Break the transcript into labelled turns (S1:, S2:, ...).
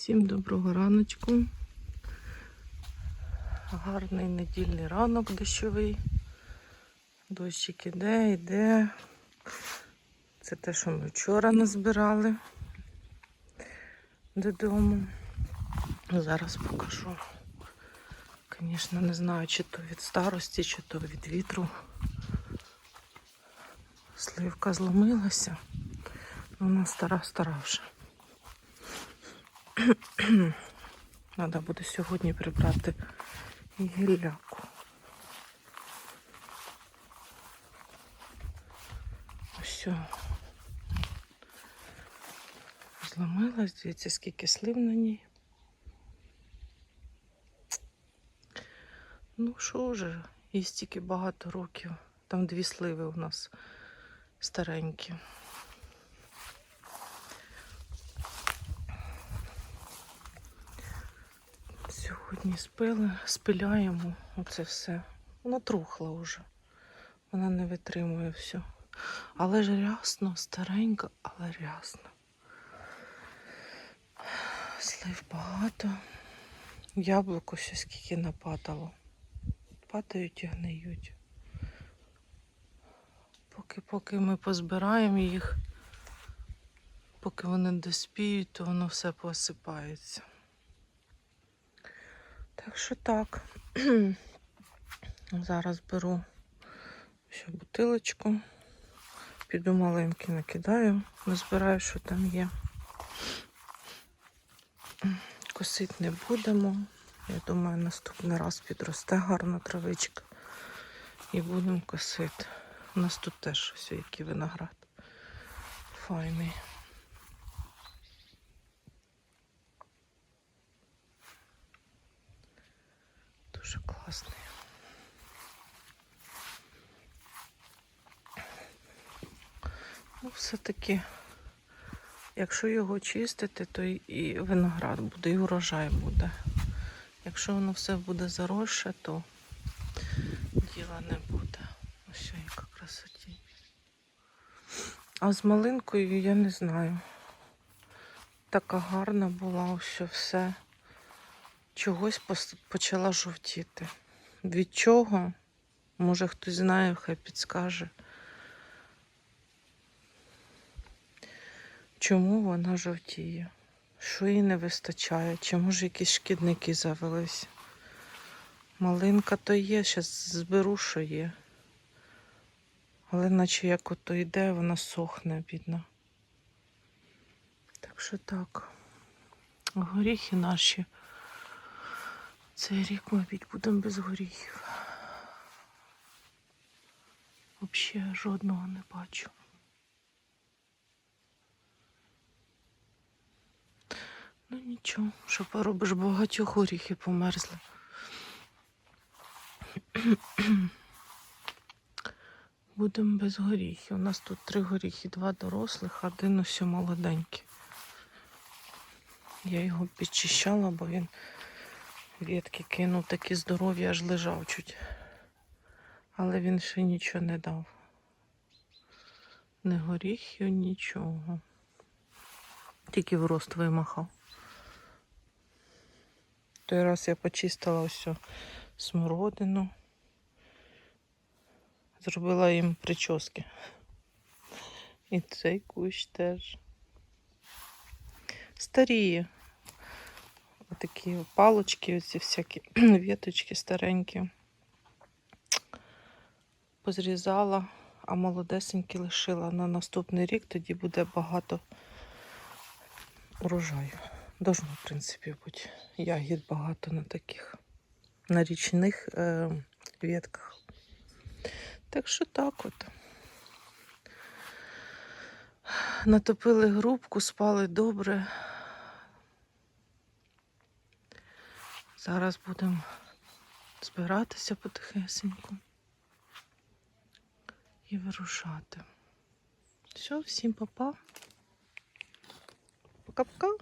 S1: Всім доброго раночку. Гарний недільний ранок дощовий. Дощик іде, йде. Це те, що ми вчора назбирали додому. Зараз покажу. Звісно, не знаю, чи то від старості, чи то від вітру. Сливка зломилася. Вона стара-стара вже. Треба буде сьогодні прибрати гілляку. Ось. Зламилась, дивіться, скільки слив на ній. Ну що вже, їй стільки багато років. Там дві сливи у нас старенькі. Сьогодні спили, спиляємо оце все. Вона трухла вже. Вона не витримує все. Але ж рясно, старенька, але рясно. Слив багато. Яблуко ще скільки нападало. Падають і гниють. Поки поки ми позбираємо їх, поки вони доспіють, то воно все посипається. Так що так. Зараз беру ще бутилочку. Піду маленький накидаю, назбираю, що там є. Косити не будемо. Я думаю, наступний раз підросте гарна травичка. І будемо косити. У нас тут теж ось який виноград. Файний. Класний. Ну, все-таки, якщо його чистити, то і- виноград буде, і урожай буде. Якщо воно все буде заросше, то діла не буде. Ось яка красоті. А з малинкою я не знаю. Така гарна була, що все чогось почала жовтіти. Від чого? Може хтось знає, хай підскаже. Чому вона жовтіє? Що їй не вистачає? Чи може якісь шкідники завелись? Малинка то є, зараз зберу, що є. Але наче як ото йде, вона сохне, бідна. Так що так. Горіхи наші. Цей рік, мабуть, будемо без горіхів. Взагалі жодного не бачу. Ну нічого, що поробиш, багатьох горіхи померзли. Будемо без горіхів. У нас тут три горіхи, два дорослих, один ось молоденький. Я його підчищала, бо він ветки кинув, такі здорові, аж лежав чуть. Але він ще нічого не дав. Не горіхів, нічого. Тільки в рост вимахав. Той раз я почистила ось смородину. Зробила їм прически. І цей кущ теж. Старіє. Отакі палочки, оці всякі віточки старенькі. Позрізала, а молодесенькі лишила на наступний рік, тоді буде багато урожаю. Должно, в принципі, бути ягід багато на таких, на річних е, ветках. Так що так от. Натопили грубку, спали добре. Зараз будемо збиратися потихесеньку і вирушати. Все, всім па-па. Пока-пока.